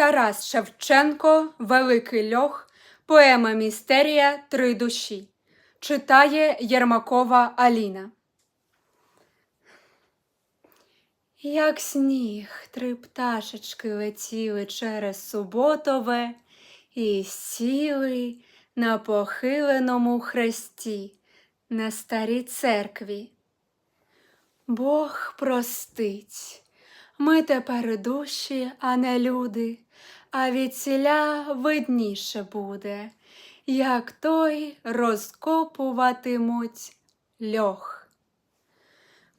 Тарас Шевченко, Великий льох, поема Містерія Три душі. Читає Єрмакова Аліна. Як сніг, три пташечки летіли через суботове і сіли на похиленому хресті на старій церкві. Бог простить, ми тепер душі, а не люди, а від ціля видніше буде, як той розкопуватимуть льох.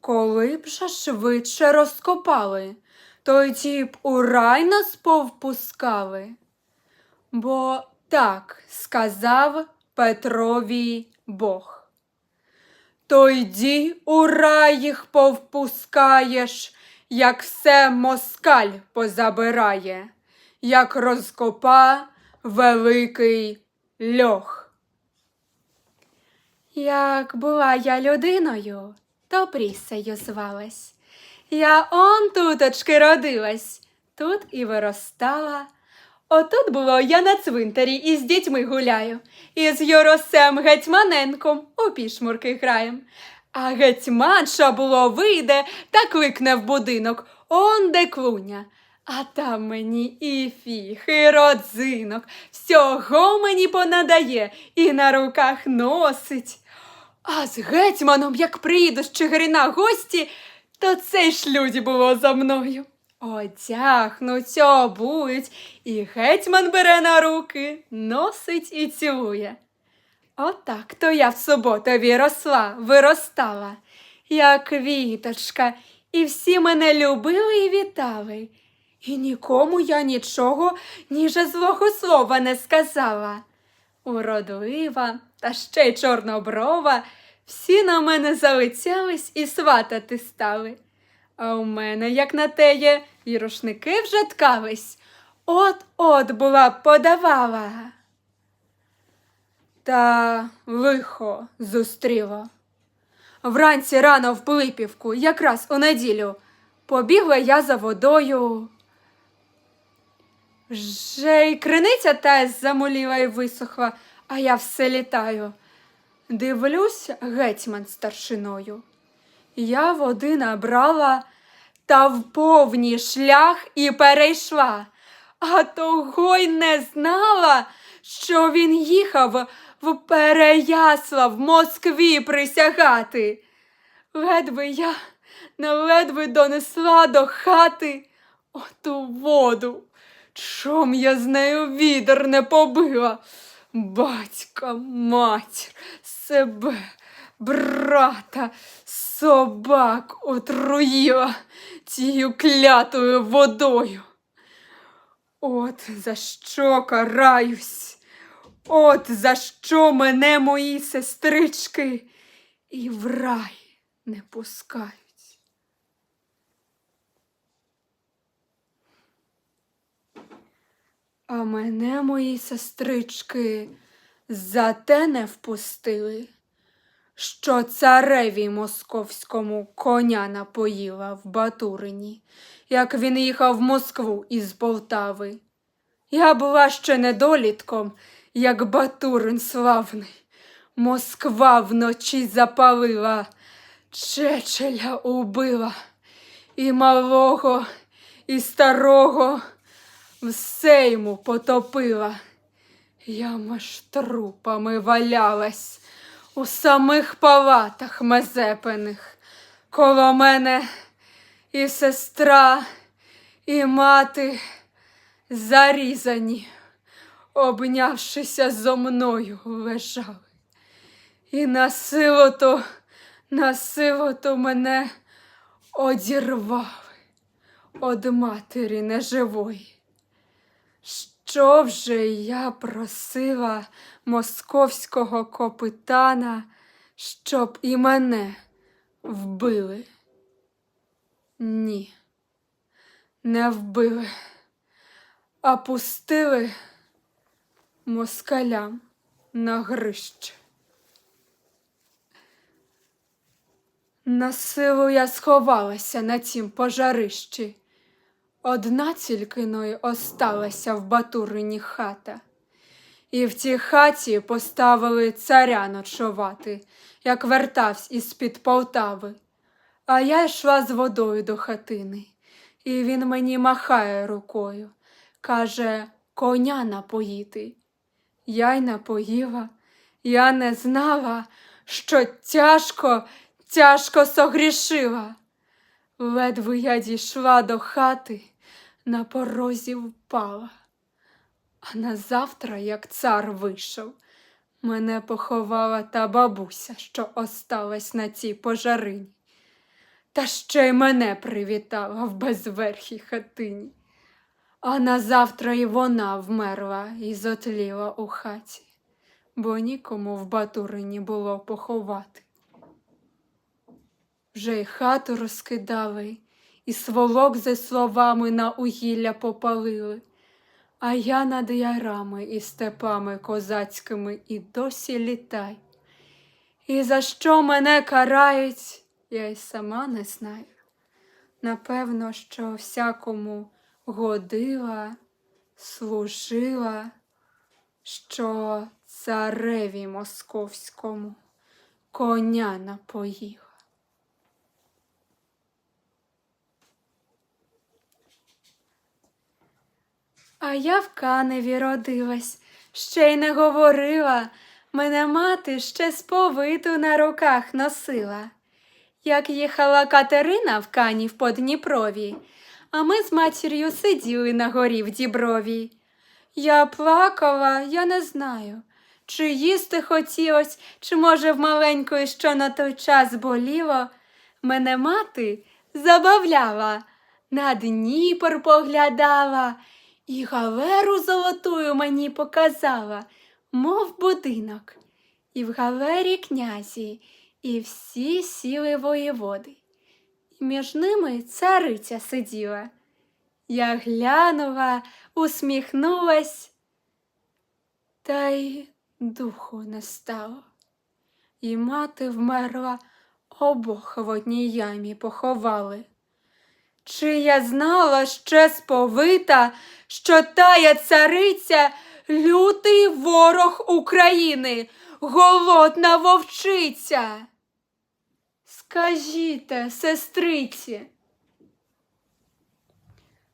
Коли б же швидше розкопали, тоді б у рай нас повпускали. Бо так сказав Петрові Бог. То йди у рай їх повпускаєш, як все москаль позабирає, як розкопа великий льох. Як була я людиною, то прісею звалась. Я он туточки родилась, тут і виростала. Отут було я на цвинтарі і з дітьми гуляю, і з Йоросем Гетьманенком у пішмурки граєм. А гетьманша було вийде та кликне в будинок, он де клуня. А там мені і фіг, і родзинок, всього мені понадає і на руках носить. А з гетьманом, як приїду з Чигирина гості, то це ж люди було за мною. Одягнуть, обують, і гетьман бере на руки, носить і цілує. Отак то я в суботові росла, виростала, як квіточка, і всі мене любили і вітали. І нікому я нічого, ніже злого слова не сказала. Уродлива та ще й чорноброва, всі на мене залицялись і сватати стали. А у мене, як на теє, і рушники вже ткались, от-от була подавала. Та лихо зустріло. Вранці рано в Пилипівку, якраз у неділю, побігла я за водою. Вже й криниця та замоліла й висохла, а я все літаю. Дивлюсь, гетьман старшиною. Я води набрала та в повній шлях і перейшла, а того й не знала, що він їхав в Переяслав в Москві присягати. Ледве я ледве донесла до хати оту воду. Чом я з нею відер не побила? Батька, матір, себе, брата, собак отруїла тією клятою водою. От за що караюсь, от за що мене мої сестрички і в рай не пускають. А мене мої сестрички за те не впустили, що цареві московському коня напоїла в Батурині, як він їхав в Москву із Полтави. Я була ще недолітком, як Батурин славний. Москва вночі запалила, Чечеля убила, і малого, і старого все йому потопила. Яма ж трупами валялась у самих палатах мезепених. Коло мене і сестра, і мати зарізані, обнявшися зо мною, лежали. І на силото, на мене одірвали од матері неживої. Що вже я просила московського копитана, щоб і мене вбили? Ні, не вбили, а пустили москалям на грище. На силу я сховалася на тім пожарищі, Одна тільки но й осталася в Батурині хата. І в тій хаті поставили царя ночувати, як вертавсь із-під Полтави. А я йшла з водою до хатини, і він мені махає рукою, каже, коня напоїти. Я й напоїла, я не знала, що тяжко, тяжко согрішила. Ледве я дійшла до хати, на порозі впала. А назавтра, як цар вийшов, мене поховала та бабуся, що осталась на цій пожарині. Та ще й мене привітала в безверхій хатині. А назавтра й вона вмерла і зотліла у хаті, бо нікому в Батурині було поховати. Вже й хату розкидали, і сволок зі словами на угілля попалили. А я над ярами і степами козацькими і досі літай. І за що мене карають, я й сама не знаю. Напевно, що всякому годила, служила, що цареві московському коня напоїла. А я в каневі родилась, ще й не говорила, мене мати ще сповиту на руках носила. Як їхала Катерина в канів по Дніпрові, а ми з матір'ю сиділи на горі в діброві. Я плакала, я не знаю, чи їсти хотілось, чи, може, в маленької що на той час боліло. Мене мати забавляла, на Дніпр поглядала і галеру золотую мені показала, мов будинок. І в галері князі, і всі сіли воєводи. Між ними цариця сиділа. Я глянула, усміхнулась, та й духу не стало. І мати вмерла, обох в одній ямі поховали. Чи я знала ще сповита, що тая цариця лютий ворог України, голодна вовчиця? Скажіте, сестриці,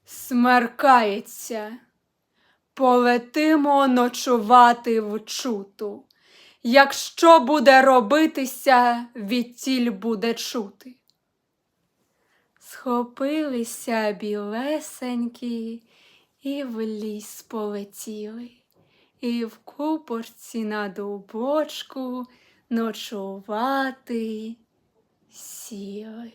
смеркається, полетимо ночувати в чуту. Якщо буде робитися, відтіль буде чути. Схопилися білесенькі і в ліс полетіли, і в купорці на дубочку ночувати сіли.